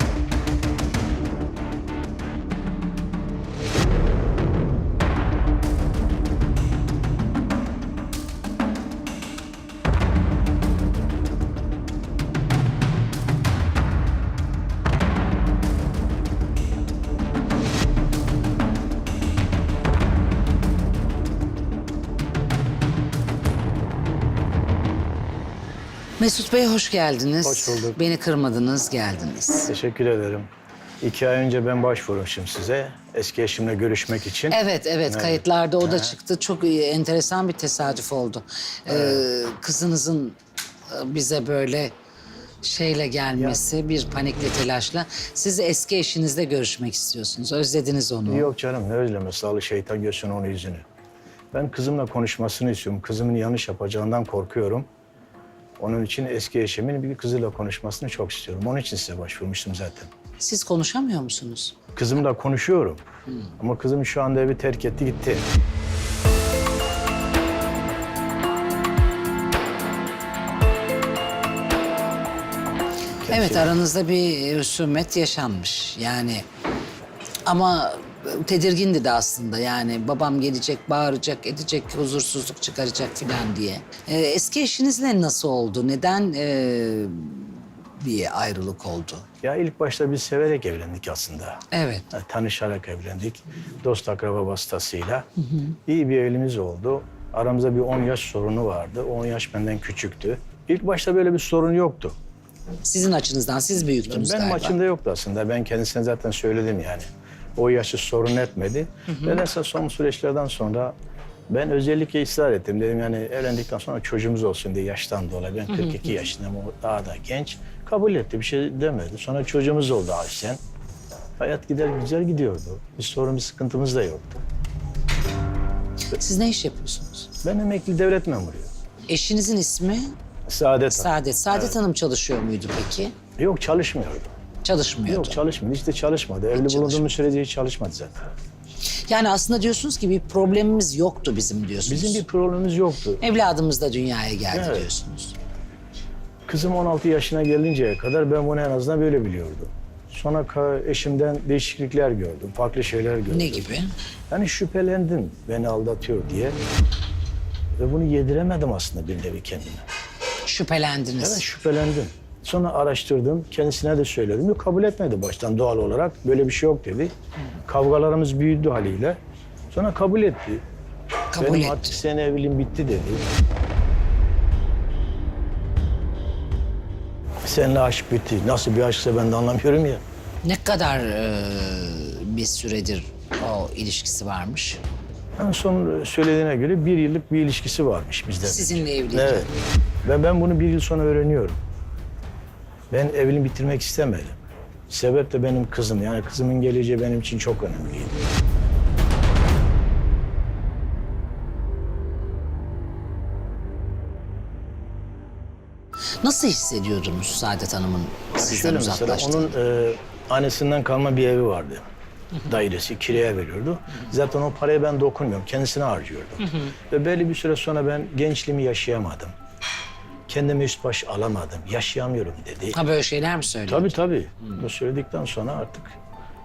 you Mesut Bey hoş geldiniz. Hoş bulduk. Beni kırmadınız, geldiniz. Teşekkür ederim. İki ay önce ben başvurmuşum size eski eşimle görüşmek için. Evet, evet. Kayıtlarda o da çıktı. Çok iyi, enteresan bir tesadüf oldu. Ee, kızınızın e, bize böyle şeyle gelmesi, bir panikle, telaşla. Siz eski eşinizle görüşmek istiyorsunuz. Özlediniz onu. Yok canım ne özleme sağlı şeytan görsün onun yüzünü. Ben kızımla konuşmasını istiyorum. Kızımın yanlış yapacağından korkuyorum. Onun için eski eşimin bir kızıyla konuşmasını çok istiyorum. Onun için size başvurmuştum zaten. Siz konuşamıyor musunuz? Kızımla konuşuyorum. Ama kızım şu anda evi terk etti gitti. Evet, aranızda bir husumet yaşanmış. Yani ama tedirgindi de aslında. Yani babam gelecek, bağıracak, edecek, huzursuzluk çıkaracak falan diye. Ee, eski eşinizle nasıl oldu? Neden ee, bir ayrılık oldu? Ya ilk başta biz severek evlendik aslında. Evet. Yani tanışarak evlendik. Dost akraba vasıtasıyla. İyi bir evliliğimiz oldu. Aramızda bir 10 yaş sorunu vardı. 10 yaş benden küçüktü. İlk başta böyle bir sorun yoktu. Sizin açınızdan siz büyüktünüz Benim galiba. açımda yoktu aslında. Ben kendisine zaten söyledim yani. O yaşı sorun etmedi. Nedense son süreçlerden sonra ben özellikle ısrar ettim. Dedim yani evlendikten sonra çocuğumuz olsun diye yaştan dolayı. Ben 42 yaşındayım, o daha da genç. Kabul etti, bir şey demedi. Sonra çocuğumuz oldu Ayşen. Hayat gider güzel gidiyordu. Bir sorun, bir sıkıntımız da yoktu. Siz ne iş yapıyorsunuz? Ben emekli devlet memuruyum. Eşinizin ismi Saadet Hanım. Saadet. Saadet Hanım çalışıyor muydu peki? Yok çalışmıyordu. Çalışmıyordu. Yok çalışmıyordu. Hiç de çalışmadı. Evli çalışmadı. bulunduğumuz sürece hiç çalışmadı zaten. Yani aslında diyorsunuz ki bir problemimiz yoktu bizim diyorsunuz. Bizim bir problemimiz yoktu. Evladımız da dünyaya geldi Evet. diyorsunuz. Kızım 16 yaşına gelinceye kadar ben bunu en azından böyle biliyordum. Sonra eşimden değişiklikler gördüm, farklı şeyler gördüm. Ne gibi? Yani şüphelendim beni aldatıyor diye. Ve bunu yediremedim aslında bir nevi kendime. Şüphelendiniz. Evet şüphelendim. Sonra araştırdım, kendisine de söyledim. Yok, kabul etmedi baştan doğal olarak. Böyle bir şey yok dedi. Kavgalarımız büyüdü haliyle. Sonra kabul etti. Kabul Benim etti. artık senin evliliğin bitti dedi. Seninle aşk bitti. Nasıl bir aşksa ben de anlamıyorum ya. Ne kadar e, bir süredir o ilişkisi varmış? En son söylediğine göre bir yıllık bir ilişkisi varmış bizde. Sizinle evliyken. Evet. Ve ben bunu bir yıl sonra öğreniyorum. Ben evliliğimi bitirmek istemedim. Sebep de benim kızım. Yani kızımın geleceği benim için çok önemliydi. Nasıl hissediyordunuz Saadet Hanım'ın sizden Şöyle mesela uzaklaştığını? onun e, annesinden kalma bir evi vardı. Dairesi kiraya veriyordu. Zaten o parayı ben dokunmuyorum. Kendisine harcıyordum. Ve belli bir süre sonra ben gençliğimi yaşayamadım. Kendimi üst baş alamadım. Yaşayamıyorum dedi. Ha böyle şeyler mi söylüyor? Tabii tabii. Bu söyledikten sonra artık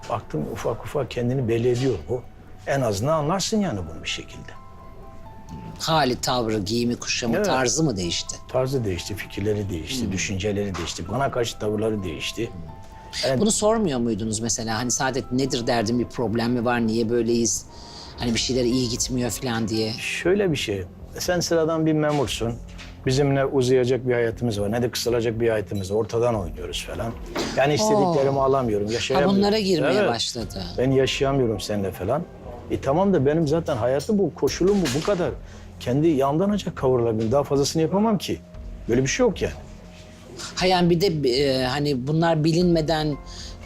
baktım ufak ufak kendini belli ediyor bu. En azından anlarsın yani bunu bir şekilde. Hali, tavrı, giyimi, kuşamı, Evet. tarzı mı değişti? Tarzı değişti, fikirleri değişti, düşünceleri değişti. Bana karşı tavırları değişti. Bunu sormuyor muydunuz mesela? Hani Saadet nedir derdin bir problem mi var? Niye böyleyiz? Hani bir şeyler iyi gitmiyor falan diye. Şöyle bir şey. Sen sıradan bir memursun. Bizim ne uzayacak bir hayatımız var ne de kısalacak bir hayatımız var. Ortadan oynuyoruz falan. Yani istediklerimi alamıyorum, Ha yaşayamıyorum. bunlara girmeye Evet. başladı. Ben yaşayamıyorum seninle falan. E tamam da benim zaten hayatım bu, koşulum bu, bu kadar. Kendi yandan ancak kavrulabilirim. Daha fazlasını yapamam ki. Böyle bir şey yok yani. Ha yani bir de e, hani bunlar bilinmeden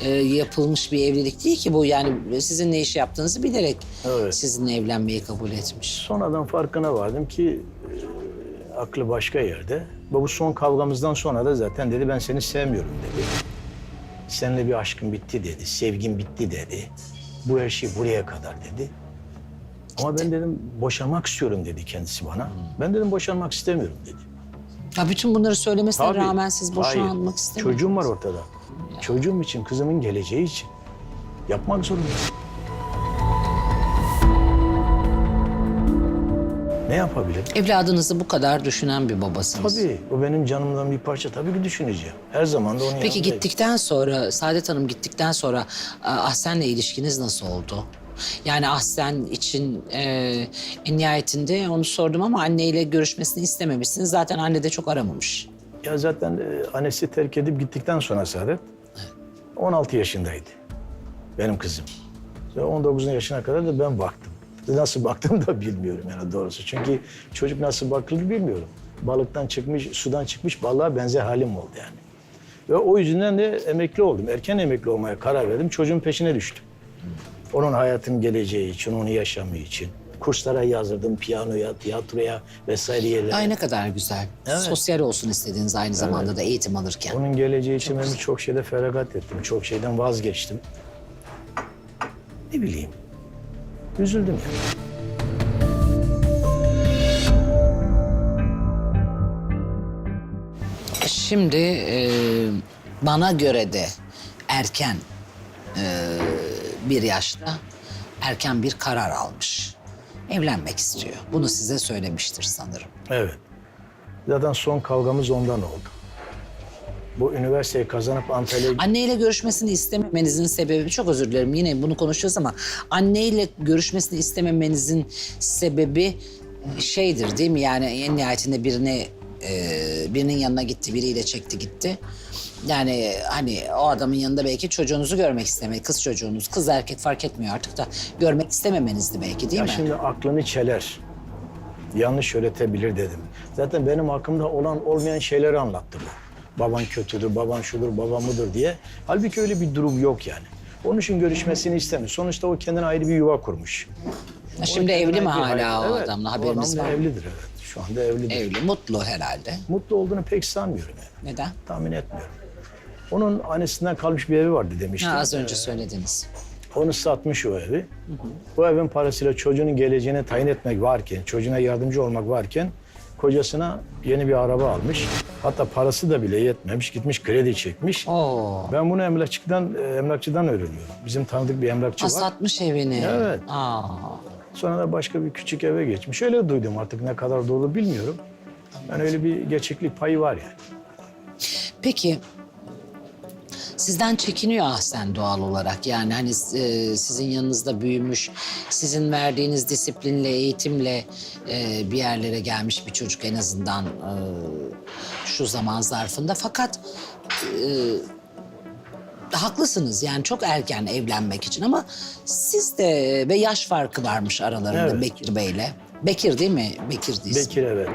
e, yapılmış bir evlilik değil ki bu. Yani sizin ne iş yaptığınızı bilerek Evet. sizinle evlenmeyi kabul etmiş. Sonradan farkına vardım ki aklı başka yerde. Ve bu son kavgamızdan sonra da zaten dedi ben seni sevmiyorum dedi. Seninle bir aşkım bitti dedi. Sevgim bitti dedi. Bu her şey buraya kadar dedi. Ama ben dedim boşanmak istiyorum dedi kendisi bana. Ben dedim boşanmak istemiyorum dedi. Ha bütün bunları söylemesine Tabii. rağmen siz boşanmak istemediniz. Çocuğum var ortada. Çocuğum için, kızımın geleceği için. Yapmak zorundayım. Ne yapabilirim? Evladınızı bu kadar düşünen bir babasınız. Tabii o benim canımdan bir parça tabii ki düşüneceğim. Her zaman da onun Peki gittikten sonra, Saadet Hanım gittikten sonra e, Ahsen'le ilişkiniz nasıl oldu? Yani Ahsen için e, en nihayetinde onu sordum ama anneyle görüşmesini istememişsiniz. Zaten anne de çok aramamış. Ya zaten e, annesi terk edip gittikten sonra Saadet 16 yaşındaydı benim kızım. Ve 19 yaşına kadar da ben baktım. Nasıl baktım da bilmiyorum yani doğrusu. Çünkü çocuk nasıl bakılır bilmiyorum. Balıktan çıkmış, sudan çıkmış balığa benzer halim oldu yani. Ve o yüzünden de emekli oldum. Erken emekli olmaya karar verdim. Çocuğun peşine düştüm. Onun hayatın geleceği için, onun yaşamı için. Kurslara yazdırdım, piyanoya, tiyatroya vesaire yerlere. Ay ne kadar güzel. Evet. Sosyal olsun istediğiniz aynı zamanda da eğitim alırken. Onun geleceği için ben çok şeyde feragat ettim. Çok şeyden vazgeçtim. Ne bileyim. Üzüldüm. Şimdi e, bana göre de erken e, bir yaşta erken bir karar almış. Evlenmek istiyor. Bunu size söylemiştir sanırım. Evet. Zaten son kavgamız ondan oldu. Bu üniversiteyi kazanıp Antalya'ya Anneyle görüşmesini istememenizin sebebi, çok özür dilerim yine bunu konuşuyoruz ama anneyle görüşmesini istememenizin sebebi şeydir değil mi? Yani en nihayetinde birine e, birinin yanına gitti, biriyle çekti gitti. Yani hani o adamın yanında belki çocuğunuzu görmek istemedi. Kız çocuğunuz, kız erkek fark etmiyor artık da görmek istememenizdi belki değil Ya mi? şimdi aklını çeler. Yanlış öğretebilir dedim. Zaten benim hakkımda olan olmayan şeyleri anlattı bu. Baban kötüdür, baban şudur, baban budur diye. Halbuki öyle bir durum yok yani. Onun için görüşmesini istemiyor. Sonuçta o kendine ayrı bir yuva kurmuş. Ha, Şimdi evli mi hala o adamla haberiniz var mı? evlidir evet. Şu anda evlidir. Evli, mutlu herhalde. Mutlu olduğunu pek sanmıyorum yani. Neden? Tahmin etmiyorum. Onun annesinden kalmış bir evi vardı demiştim. Ha, az önce söylediniz. Onu satmış o evi. Bu evin parasıyla çocuğunun geleceğini tayin etmek varken, çocuğuna yardımcı olmak varken kocasına yeni bir araba almış. Hatta parası da bile yetmemiş. Gitmiş kredi çekmiş. Oo. Ben bunu emlakçıdan emlakçıdan öğreniyorum. Bizim tanıdık bir emlakçı var. satmış evini. Evet. Aa. Sonra da başka bir küçük eve geçmiş. Öyle duydum artık ne kadar doğru bilmiyorum. Yani öyle bir gerçeklik payı var yani. Peki sizden çekiniyor Ahsen doğal olarak. Yani hani e, sizin yanınızda büyümüş, sizin verdiğiniz disiplinle, eğitimle e, bir yerlere gelmiş bir çocuk en azından e, şu zaman zarfında. Fakat e, haklısınız yani çok erken evlenmek için ama siz de ve yaş farkı varmış aralarında Evet. Bekir Bey'le. Bekir değil mi? Bekir değil. Bekir evet.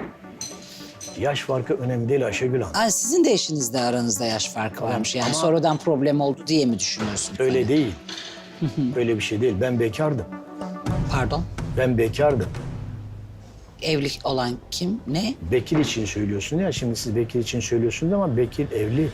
Yaş farkı önemli değil Ayşegül Hanım. Ay, sizin de eşinizde aranızda yaş farkı varmış. Yani ama- sonradan problem oldu diye mi düşünüyorsunuz? Öyle Hani? değil. Öyle bir şey değil. Ben bekardım. Pardon. Ben bekardım. Evlilik olan kim? Ne? Bekir için söylüyorsun ya. Şimdi siz Bekir için söylüyorsunuz ama Bekir evli.